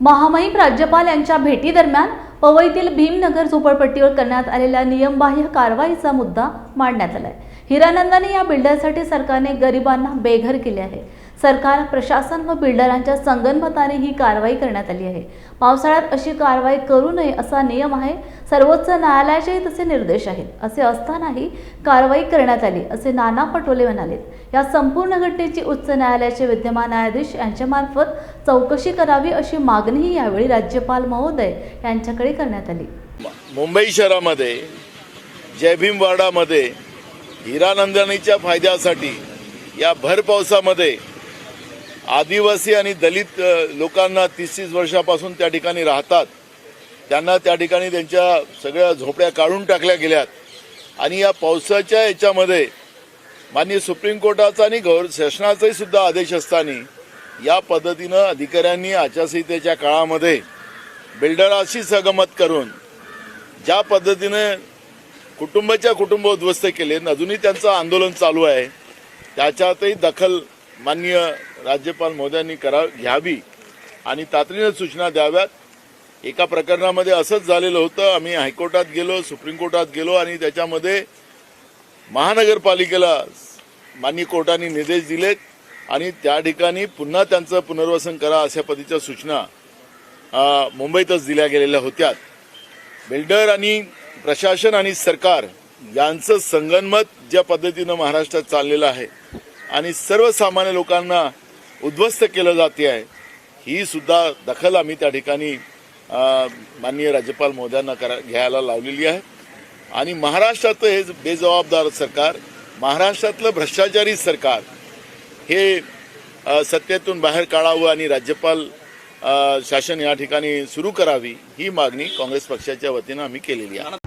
महामहिम राज्यपाल यांच्या भेटीदरम्यान पवईतील भीमनगर झोपडपट्टीवर करण्यात आलेल्या नियमबाह्य कारवाईचा मुद्दा मांडण्यात आलाय. हिरानंदाने या बिल्डरसाठी सरकारने गरिबांना बेघर केले आहे. सरकार प्रशासन व बिल्डरांच्या संगनमताने ही कारवाई करण्यात आली आहे. पावसाळ्यात अशी कारवाई करू नये असा नियम आहे. सर्वोच्च न्यायालयाचेही तसे निर्देश आहेत. असे असतानाही कारवाई करण्यात आली असे नाना पटोले म्हणाले. या संपूर्ण घटनेची उच्च न्यायालयाचे विद्यमान न्यायाधीश यांच्यामार्फत चौकशी करावी अशी मागणीही यावेळी राज्यपाल महोदय यांच्याकडे करण्यात आली. मुंबई शहरामध्ये जयभीमवाडामध्ये हिरानंदनीच्या फायद्यासाठी या भर पावसामध्ये आदिवासी आणि दलित लोकांना तीस तीस वर्षापासून त्या ठिकाणी राहतात. त्यांना त्या ठिकाणी त्यांच्या सगळ्या झोपड्या काढून टाकल्या गेल्यात. आणि या पावसाच्या याच्यामध्ये माननीय सुप्रीम कोर्टाचा आणि गौर शासनाचाही सुद्धा आदेश असताना या पद्धतीनं अधिकाऱ्यांनी आचारसंहितेच्या काळामध्ये बिल्डराशी सहगमत करून ज्या पद्धतीने कुटुंबाच्या कुटुंब उद्ध्वस्त केले अजूनही त्यांचं आंदोलन चालू आहे त्याच्यातही दखल माननीय राज्यपाल महोदयांनी करा घ्यावी आणि तातडीनं सूचना द्याव्यात. एका प्रकरणामध्ये असंच झालेलं होतं. आम्ही हायकोर्टात गेलो सुप्रीम कोर्टात गेलो आणि त्याच्यामध्ये महानगरपालिकेला माननीय कोर्टाने निर्देश दिलेत आणि त्या ठिकाणी पुन्हा त्यांचं पुनर्वसन करा अशा पद्धतीच्या सूचना मुंबईतच दिल्या गेलेल्या होत्या बिल्डर आणि प्रशासन आणि सरकार यांचं संगनमत ज्या पद्धतीनं महाराष्ट्रात चाललेलं आहे आणि सर्वसामान्य लोकांना उद्ध्वस्त केलं जाते आहे. ही सुद्धा दखल आम्ही त्या ठिकाणी माननीय राज्यपाल महोदयांना करा घ्यायला लावलेली आहे. आणि महाराष्ट्रातलं हे बेजबाबदार सरकार महाराष्ट्रातलं भ्रष्टाचारी सरकार हे सत्तेतून बाहेर काढावं आणि राज्यपाल शासन या ठिकाणी सुरू करावी ही मागणी काँग्रेस पक्षाच्या वतीनं आम्ही केलेली आहे.